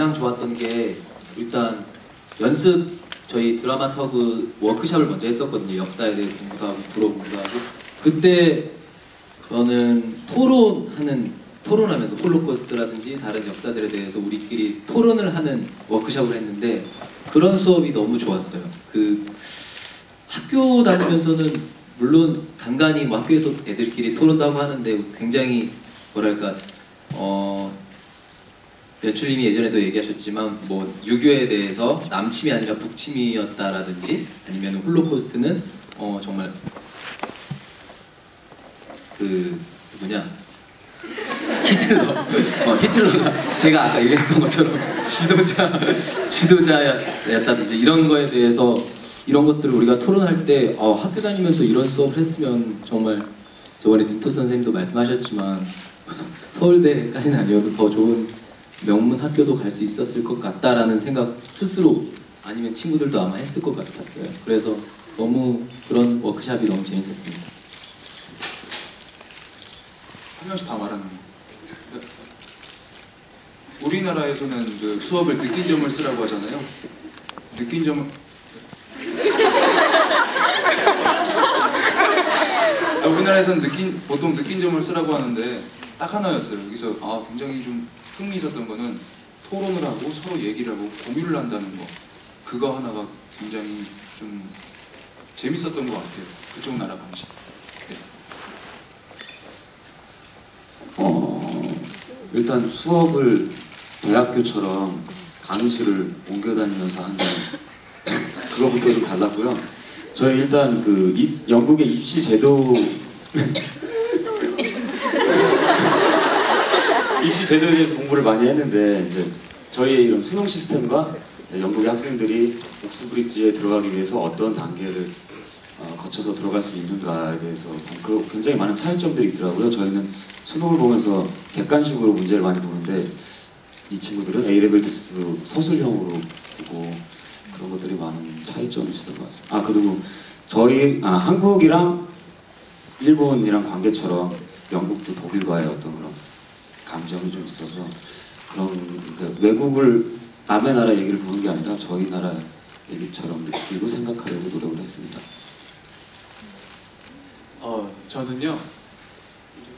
가장 좋았던 게 일단 연습 저희 드라마 터그 워크샵을 먼저 했었거든요. 역사에 대해서 공부도 하고 불어 공부도 하고 그때 저는 토론하는 토론하면서 홀로코스트라든지 다른 역사들에 대해서 우리끼리 토론을 하는 워크샵을 했는데 그런 수업이 너무 좋았어요. 그 학교 다니면서는 물론 간간히 뭐 학교에서 애들끼리 토론도 하고 하는데 굉장히 뭐랄까 어 연출님이 예전에도 얘기하셨지만 뭐 유교에 대해서 남침이 아니라 북침이었다라든지 아니면 홀로코스트는 어 정말 그 누구냐? 히틀러. 어, 히틀러가 제가 아까 얘기했던 것처럼 지도자 지도자였다든지 이런 거에 대해서 이런 것들을 우리가 토론할 때 어, 학교 다니면서 이런 수업을 했으면 정말 저번에 림토 선생님도 말씀하셨지만 서울대까지는 아니어도 더 좋은 명문 학교도 갈 수 있었을 것 같다라는 생각 스스로 아니면 친구들도 아마 했을 것 같았어요. 그래서 너무 그런 워크샵이 너무 재밌었습니다. 한 명씩 다 말하는 거. 우리나라에서는 그 수업을 느낀 점을 쓰라고 하잖아요. 느낀 점을 아, 우리나라에서는 느낀 보통 느낀 점을 쓰라고 하는데 딱 하나였어요. 여기서 아 굉장히 좀 흥미 있었던 거는 토론을 하고 서로 얘기를 하고 공유를 한다는 거. 그거 하나가 굉장히 좀 재밌었던 것 같아요. 그쪽 나라 방식. 네. 어, 일단 수업을 대학교처럼 강의실을 옮겨 다니면서 하는 그거부터 좀 달랐고요. 저희 일단 그 입- 영국의 입시 제도 입시 제도에 대해서 공부를 많이 했는데 이제 저희의 이런 수능 시스템과 영국의 학생들이 옥스브리지에 들어가기 위해서 어떤 단계를 어, 거쳐서 들어갈 수 있는가에 대해서 그 굉장히 많은 차이점들이 있더라고요. 저희는 수능을 보면서 객관식으로 문제를 많이 보는데 이 친구들은 A레벨 테스트도 서술형으로 보고 그런 것들이 많은 차이점이 있었던 것 같습니다. 아 그리고 저희 아, 한국이랑 일본이랑 관계처럼 영국도 독일과의 어떤 그런 감정이 좀 있어서 그런 그러니까 외국을 남의 나라 얘기를 보는 게 아니라 저희 나라 얘기처럼 느끼고 생각하려고 노력을 했습니다. 어 저는요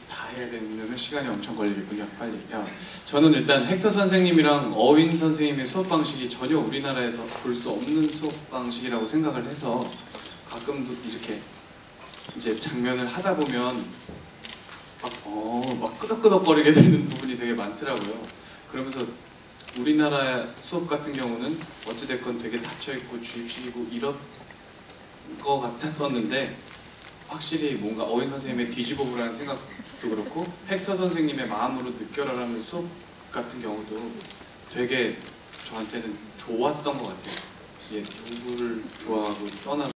다 해야 되면 시간이 엄청 걸리겠군요 빨리 야 저는 일단 헥터 선생님이랑 어윈 선생님의 수업 방식이 전혀 우리나라에서 볼 수 없는 수업 방식이라고 생각을 해서 가끔도 이렇게 이제 장면을 하다 보면 막, 어, 막 끄덕끄덕거리게 되는 부분이 되게 많더라고요 그러면서 우리나라 수업 같은 경우는 어찌됐건 되게 닫혀있고 주입식이고 이런 거 같았었는데 확실히 뭔가 어윈 선생님의 뒤집어보라는 생각도 그렇고 헥터 선생님의 마음으로 느껴라라는 수업 같은 경우도 되게 저한테는 좋았던 것 같아요. 예, 누구를 좋아하고 떠나서